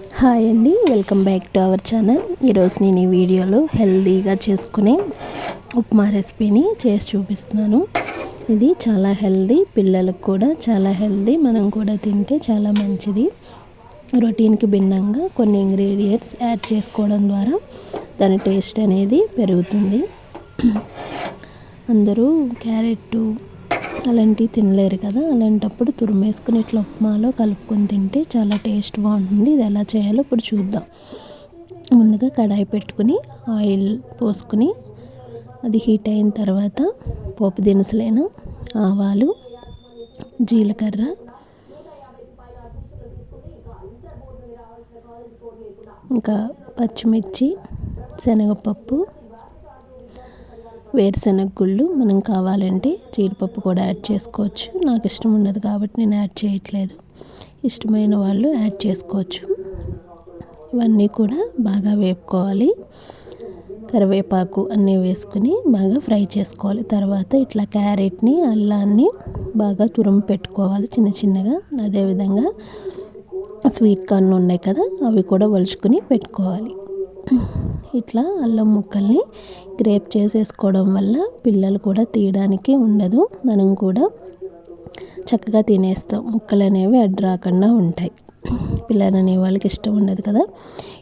Hi అండి welcome back to our channel. ఈరోజు నేను ఈ వీడియోలో హెల్తీగా చేసుకునే ఉప్మా రెసిపీని చేసి చూపిస్తున్నాను. ఇది చాలా హెల్దీ పిల్లలకు కూడా చాలా హెల్దీ మనం కూడా తింటే చాలా మంచిది. రొటీన్కి భిన్నంగా కొన్ని ఇంగ్రీడియంట్స్ యాడ్ చేసుకోవడం ద్వారా దాని టేస్ట్ అనేది పెరుగుతుంది. అందరూ క్యారెట్ అలాంటివి తినలేరు కదా. అలాంటప్పుడు తురిమేసుకుని ఇట్లా ఉప్మాలో కలుపుకొని తింటే చాలా టేస్ట్ బాగుంటుంది. ఇది ఎలా చేయాలో ఇప్పుడు చూద్దాం. ముందుగా కడాయి పెట్టుకుని ఆయిల్ పోసుకుని అది హీట్ అయిన తర్వాత పోపు దినుసులైన ఆవాలు జీలకర్ర ఇంకా పచ్చిమిర్చి శనగపప్పు వేరుశనగ గుళ్ళు మనం కావాలంటే జీడిపప్పు కూడా యాడ్ చేసుకోవచ్చు. నాకు ఇష్టం ఉండదు కాబట్టి నేను యాడ్ చేయట్లేదు. ఇష్టమైన వాళ్ళు యాడ్ చేసుకోవచ్చు. ఇవన్నీ కూడా బాగా వేపుకోవాలి. కరివేపాకు అన్నీ వేసుకుని బాగా ఫ్రై చేసుకోవాలి. తర్వాత ఇట్లా క్యారెట్ని అల్లాన్ని బాగా తురుము పెట్టుకోవాలి చిన్న చిన్నగా. అదేవిధంగా స్వీట్ కార్న్ ఉన్నాయి కదా అవి కూడా వలుచుకుని పెట్టుకోవాలి. ఇట్లా అల్లం ముక్కల్ని గ్రేప్ చేసేసుకోవడం వల్ల పిల్లలు కూడా తీయడానికి ఉండదు. మనం కూడా చక్కగా తినేస్తాం. ముక్కలు అనేవి అడ్డు రాకుండా ఉంటాయి. పిల్లలు అనే వాళ్ళకి ఇష్టం ఉండదు కదా.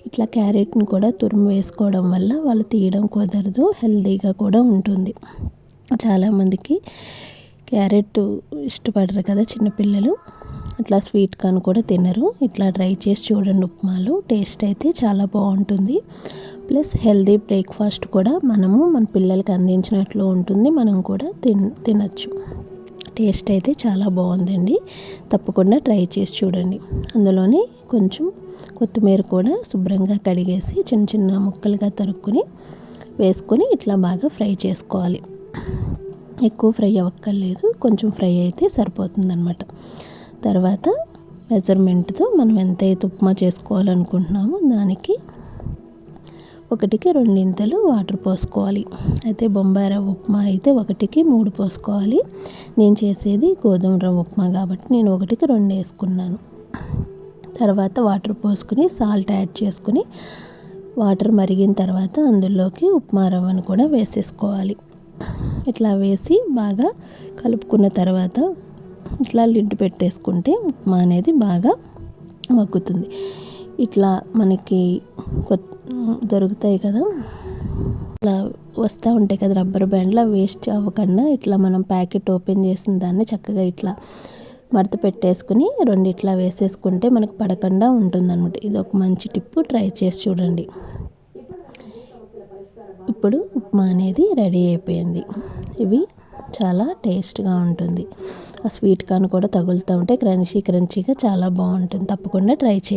ఇట్లా క్యారెట్ని కూడా తురుము వేసుకోవడం వల్ల వాళ్ళు తీయడం కుదరదు. హెల్తీగా కూడా ఉంటుంది. చాలామందికి క్యారెట్ ఇష్టపడరు కదా చిన్నపిల్లలు. అట్లా స్వీట్ కార్న్ కూడా తినరు. ఇట్లా ట్రై చేసి చూడండి ఉప్మాలు. టేస్ట్ అయితే చాలా బాగుంటుంది. ప్లస్ హెల్దీ బ్రేక్ఫాస్ట్ కూడా మనము మన పిల్లలకి అందించినట్లు ఉంటుంది. మనం కూడా తిన్ తినచ్చు. టేస్ట్ అయితే చాలా బాగుందండి. తప్పకుండా ట్రై చేసి చూడండి. అందులోనే కొంచెం కొత్తిమీర కూడా శుభ్రంగా కడిగేసి చిన్న చిన్న ముక్కలుగా తరుక్కుని వేసుకొని ఇట్లా బాగా ఫ్రై చేసుకోవాలి. ఎక్కువ ఫ్రై అవ్వక్కర్లేదు. కొంచెం ఫ్రై అయితే సరిపోతుంది తర్వాత మెజర్మెంట్తో మనం ఎంతైతే ఉప్మా చేసుకోవాలనుకుంటున్నామో దానికి ఒకటికి రెండింతలు వాటర్ పోసుకోవాలి. అయితే బొంబాయి రవ్వ ఉప్మా అయితే ఒకటికి మూడు పోసుకోవాలి. నేను చేసేది గోధుమ రవ్వ ఉప్మా కాబట్టి నేను ఒకటికి రెండు వేసుకున్నాను. తర్వాత వాటర్ పోసుకుని సాల్ట్ యాడ్ చేసుకుని వాటర్ మరిగిన తర్వాత అందులోకి ఉప్మా రవ్వను కూడా వేసేసుకోవాలి. ఇట్లా వేసి బాగా కలుపుకున్న తర్వాత ఇట్లా లిడ్ పెట్టేసుకుంటే ఉప్మా అనేది బాగా మగ్గుతుంది. ఇట్లా మనకి దొరుకుతాయి కదా. ఇట్లా వస్తూ ఉంటాయి కదా రబ్బర్ బ్యాండ్లో వేస్ట్ అవ్వకుండా ఇట్లా మనం ప్యాకెట్ ఓపెన్ చేసిన దాన్ని చక్కగా ఇట్లా మడత పెట్టేసుకుని రెండు ఇట్లా వేసేసుకుంటే మనకు పడకుండా ఉంటుందన్నమాట. ఇది ఒక మంచి టిప్పు ట్రై చేసి చూడండి. ఇప్పుడు ఉప్మా అనేది రెడీ అయిపోయింది. ఇవి చాలా టేస్ట్గా ఉంటుంది. ఆ స్వీట్ కార్న్ కూడా తగులుతూ ఉంటే క్రంచీ క్రంచీగా చాలా బాగుంటుంది. తప్పకుండా ట్రై చేయండి